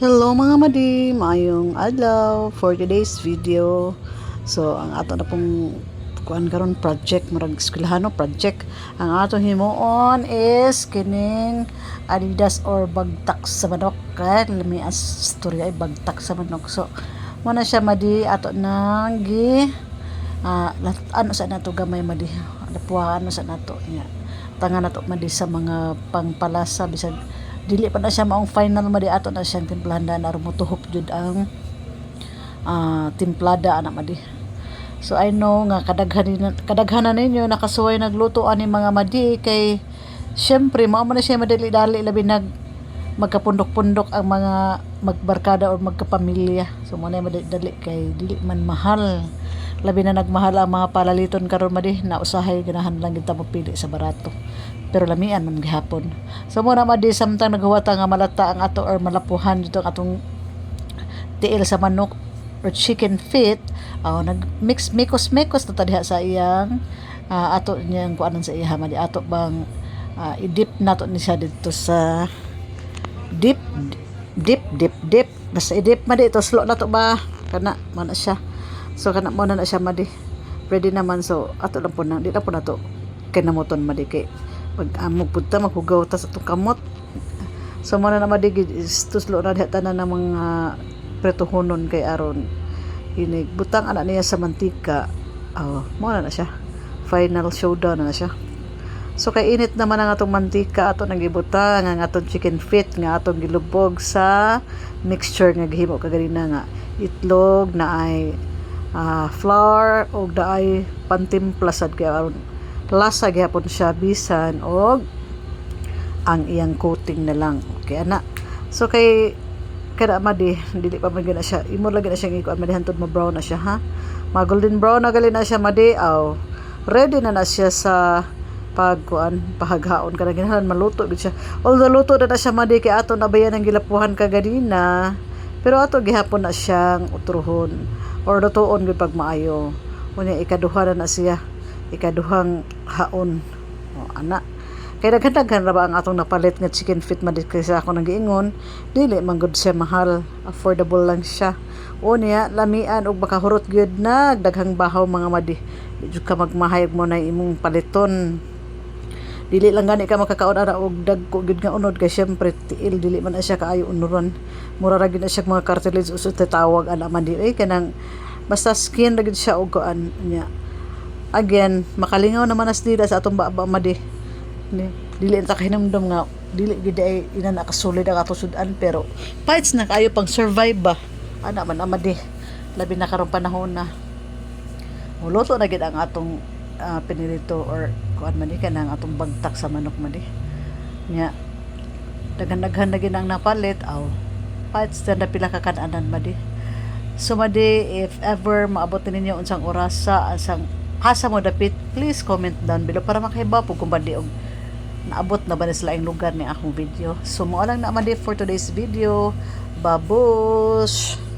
Hello mga madi, maayong adlaw for today's video. So ang ato na pong kuan karon project murag eskwelahan no project. Ang atong himuon is kining Adidas or bagtak sa manok. Kaya lami as storya ay bagtak sa manok. So mo na siya madi ato nang gi lat- ano sa nato gamay madi. Lapuha ano sa nato niya. Tangan nato madi sa mga pangpalasa bisag dili pa na siya maong final madi ato na siyang timplada na rumutuhop jud ang ah, timplada ana madi. So I know nga kadaghanan kadaghanan ninyo nakasuway nagluto ani mga madi kay syempre mao man na siya madali-dali labi nag magkapundok-pundok ang mga magbarkada o magkapamilya. So mo na madali kay dili man mahal. Labi na nagmahal ang mga palaliton karon madi. Na usahay ganahan lang kita mapili sa barato. Pero lamian man gihapon. So mo na madi samtang naghuwata nga malata ang ato or malapuhan dito ang atong tiil sa manok or chicken feet. Oh, nag mix mikos mikos na tadiha sa iyang ah, ato niyang kuanan sa iya madi ato bang ah, i-dip nato ni siya dito sa dip dip dip dip. Basta i-dip madi. Ito slow na to ba? Kana mo na siya. So kana mo na na siya madi. Ready naman. So ato lang po na di na po na to. Kinamoton madi. Kay pag amo punta makugaw ta sa itong kamot. So mo na na madi. Gid is tuslo na. Diha tanan ng mga pretuhonon kay aron. Inig butang ana niya sa mantika. Oh mo na na siya. Final showdown na na siya So kay init naman ang atong mantika ato nang gibutang ang atong chicken feet nga atong gilubog sa mixture nga gihimo kaganina nga itlog na ay ah, flour o na ay pantimpla sad kay aron lasa gyapon siya bisan og ang iyang coating na lang. Okay ana. So kay kada madi dili pa man gina siya imo lagi na siya ikuan madi hantod mo brown na siya ha. Ma golden brown na gali na siya madi aw ready na na siya sa pagkuan pahaghaon kada ginahan maluto gid siya. Although luto na na siya madi kay ato nabayan ang gilapuhan kaganina pero ato gihapon na siyang utruhon. Or lutuon gid pag maayo. Unya ikaduha na na siya. Ikaduhang haon. O ana. Kay daghan-daghan ra ba ang atong napalit nga chicken feet man kay sa ako nang giingon dili man gud siya mahal. Affordable lang siya. Unya lamian og baka hurot gyud nag daghang bahaw mga madi. Di jud ka magmahayag mo na imong paliton dili lang gani ka makakaon ara og dagko gid nga unod kay syempre tiil dili man siya kaayo unuron. Mura ra gid na siya mga cartilage usod tawag ana man di eh kanang basta skin ra gid siya og kuan nya again makalingaw naman as nila sa atong baba madi. Ni dili ta kahinumdum nga dili gid ay ina nakasulid ang ato sudan pero fights na kayo pang survive ba? Ana man amadi labi na karong panahon na. Muluto na gid ang atong ah, pinirito or kuan man ka ang atong bagtak sa manok man di. Nya daghan-daghan na gid ang napalit aw. Fights na pila ka kananan madi. So madi if ever maabot ninyo unsang orasa asang asa mo dapit please comment down below para makahibaw po kung bandi og naabot na ba na sila ang lugar ni akong video. So mo lang na madi for today's video. Babush!